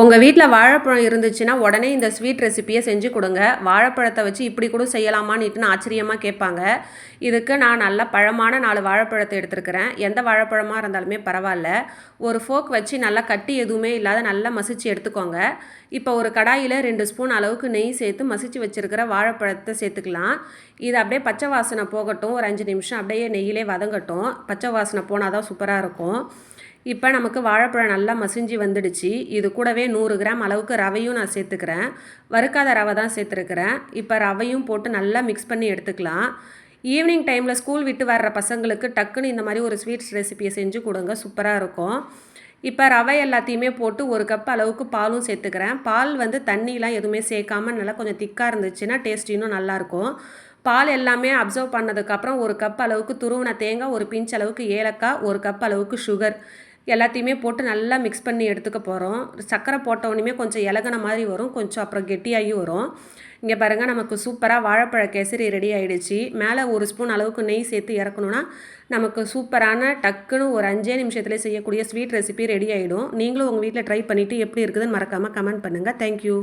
உங்கள் வீட்டில் வாழைப்பழம் இருந்துச்சுன்னா உடனே இந்த ஸ்வீட் ரெசிப்பியை செஞ்சு கொடுங்க. வாழைப்பழத்தை வச்சு இப்படி கூட செய்யலாமான்னுட்டுன்னு ஆச்சரியமாக கேட்பாங்க. இதுக்கு நான் நல்ல பழமான நாலு வாழைப்பழத்தை எடுத்துருக்கிறேன். எந்த வாழைப்பழமாக இருந்தாலுமே பரவாயில்ல. ஒரு ஃபோக் வச்சு நல்லா கட்டி எதுவுமே இல்லாத நல்லா மசிச்சு எடுத்துக்கோங்க. இப்போ ஒரு கடாயில் ரெண்டு ஸ்பூன் அளவுக்கு நெய் சேர்த்து மசிச்சு வச்சுருக்கிற வாழைப்பழத்தை சேர்த்துக்கலாம். இது அப்படியே பச்சை வாசனை போகட்டும். ஒரு அஞ்சு நிமிஷம் அப்படியே நெய்யிலே வதங்கட்டும். பச்சை வாசனை போனால் தான் சூப்பராக இருக்கும். இப்போ நமக்கு வாழைப்பழம் நல்லா மசிஞ்சு வந்துடுச்சு. இது கூடவே நூறு கிராம் அளவுக்கு ரவையும் நான் சேர்த்துக்கிறேன். வறுக்காத ரவை தான் சேர்த்துருக்கிறேன். இப்போ ரவையும் போட்டு நல்லா மிக்ஸ் பண்ணி எடுத்துக்கலாம். ஈவினிங் டைமில் ஸ்கூல் விட்டு வர்ற பசங்களுக்கு டக்குன்னு இந்த மாதிரி ஒரு ஸ்வீட்ஸ் ரெசிபியை செஞ்சு கொடுங்க. சூப்பராக இருக்கும். இப்போ ரவை எல்லாத்தையுமே போட்டு ஒரு கப் அளவுக்கு பாலும் சேர்த்துக்கிறேன். பால் வந்து தண்ணியெலாம் எதுவுமே சேர்க்காமல் நல்லா கொஞ்சம் திக்காக இருந்துச்சுன்னா டேஸ்ட் இன்னும் நல்லாயிருக்கும் பால் எல்லாமே அப்சர்வ் பண்ணதுக்கப்புறம் ஒரு கப் அளவுக்கு துருவின தேங்காய் ஒரு பிஞ்ச் அளவுக்கு ஏலக்காய் ஒரு கப் அளவுக்கு சுகர் எல்லாத்தையுமே போட்டு நல்லா மிக்ஸ் பண்ணி எடுத்துக்க போகிறோம் சர்க்கரை போட்டவுடனே கொஞ்சம் இலகின மாதிரி வரும். கொஞ்சம் அப்புறம் கெட்டியாகி வரும். இங்கே பாருங்கள் நமக்கு சூப்பராக வாழைப்பழ கேசரி ரெடி ஆகிடுச்சு மேலே ஒரு ஸ்பூன் அளவுக்கு நெய் சேர்த்து இறக்கணுன்னா நமக்கு சூப்பரான டக்குன்னு ஒரு அஞ்சே நிமிஷத்தில் செய்யக்கூடிய ஸ்வீட் ரெசிபி ரெடி ஆகிடும் நீங்களும் உங்கள் வீட்டில் ட்ரை பண்ணிவிட்டு எப்படி இருக்குதுன்னு மறக்காமல் கமெண்ட் பண்ணுங்கள் தேங்க்யூ